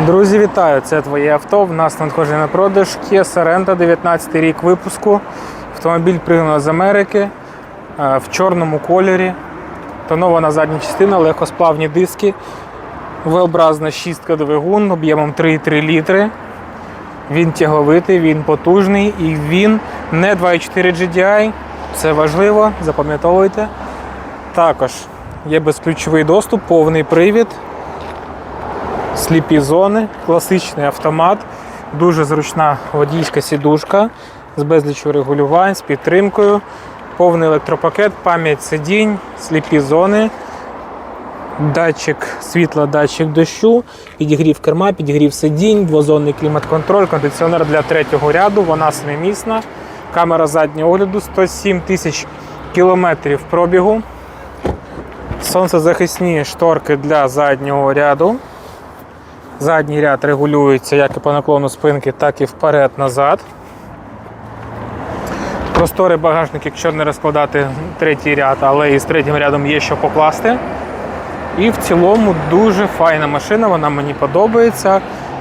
Друзі, вітаю! Це твоє авто. В нас надходження на продаж Kia Sorento, 19 рік випуску. Автомобіль пригнано з Америки е, в чорному кольорі. Тонована задня частина, легкосплавні диски, V-образна шістка двигун об'ємом 3,3 літри. Він тяговитий, він потужний і він не 2.4 GDI. Це важливо, запам'ятовуйте. Також є безключовий доступ, повний привід сліпі зони, класичний автомат, дуже зручна водійська сідушка з безлічю регулювань, з підтримкою, повний електропакет, пам'ять сидінь, сліпі зони, датчик світла, датчик дощу, підігрів керма, підігрів сидінь, двозонний клімат-контроль, кондиціонер для третього ряду, вона семимісна, камера заднього огляду, 107 тисяч кілометрів пробігу. Сонцезахисні шторки для заднього ряду. Задній ряд регулюється як і по наклону спинки, так і вперед-назад. Просторий багажник, якщо не розкладати третій ряд, але і з третім рядом є що покласти. І в цілому дуже файна машина, вона мені подобається.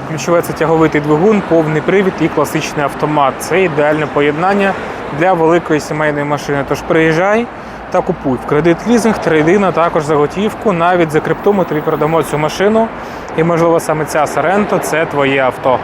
Ключове це тяговитий двигун, повний привід і класичний автомат. Це ідеальне поєднання для великої сімейної машини. Тож приїжджай та купуй. В кредит лізинг, трейдина, також за готівку. Навіть за крипту ми тобі продамо цю машину. І можливо саме ця Соренто це твоє авто.